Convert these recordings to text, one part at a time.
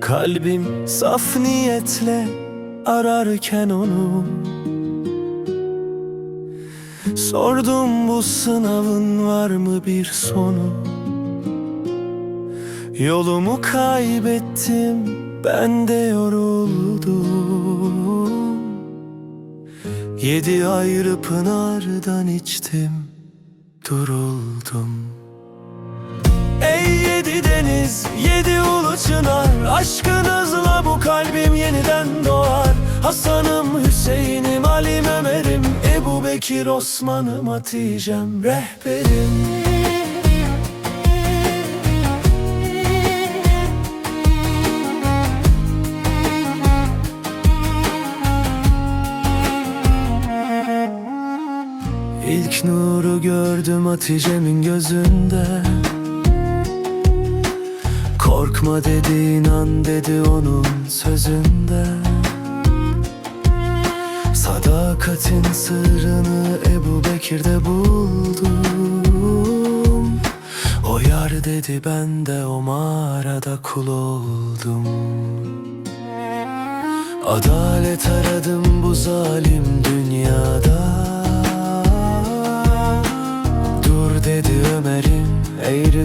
Kalbim saf niyetle ararken onu Sordum bu sınavın var mı bir sonu? Yolumu kaybettim ben de yoruldum. Yedi ayrı pınardan içtim duruldum. Ey yedi deniz, yedi ulu çınar Aşkınızla bu kalbim yeniden doğar. Hasan'ım, Hüseyin'im, Ali'm, Ömer'im Ebu Bekir, Osman'ım, Hatice'm, rehberim Nuru gördüm Hatice'min gözünde. Korkma dedi inan dedi onun sözünde. Sadakatin sırrını Ebu Bekir'de buldum. O yar dedi ben de o mağarada kul oldum. Adalet aradım bu zalim dünyada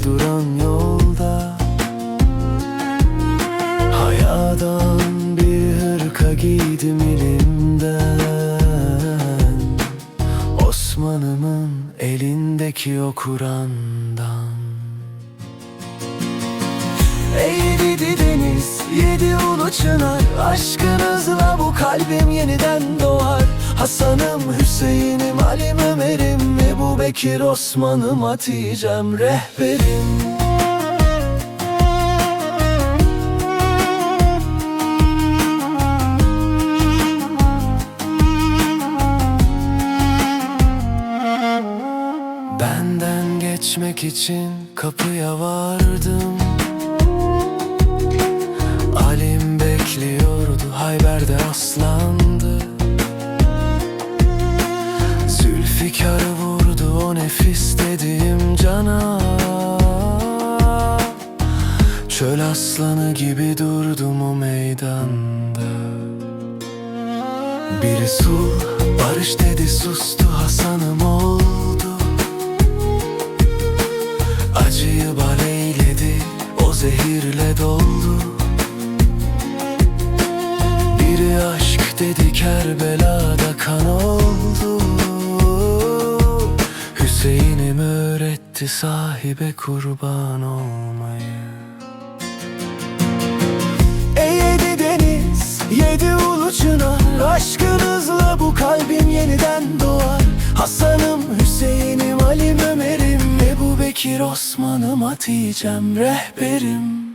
duran yolda. Hayadan bir hırka giydim elimden. Osman'ımın elindeki o Kur'an'dan. Ey yedi deniz, yedi ulu çınar. Aşkınızla bu kalbim yeniden doğar Hasan'ım, Hüseyin'im, Ali'm, Ömer'im Ebu Bekir, Osman'ım, Hatice'm, rehberim. Benden geçmek için kapıya vardım. Alim bekliyordu Hayber'de aslandı Çöl aslanı gibi durdum o meydanda. Biri sul, barış dedi sustu Hasan'ım oldu. Acıyı bal eyledi, o zehirle doldu. Biri aşk dedi Kerbela'da kan oldu. Hüseyin'im öğretti sahibe kurban olmayı Osman'ım, Hatice'm, rehberim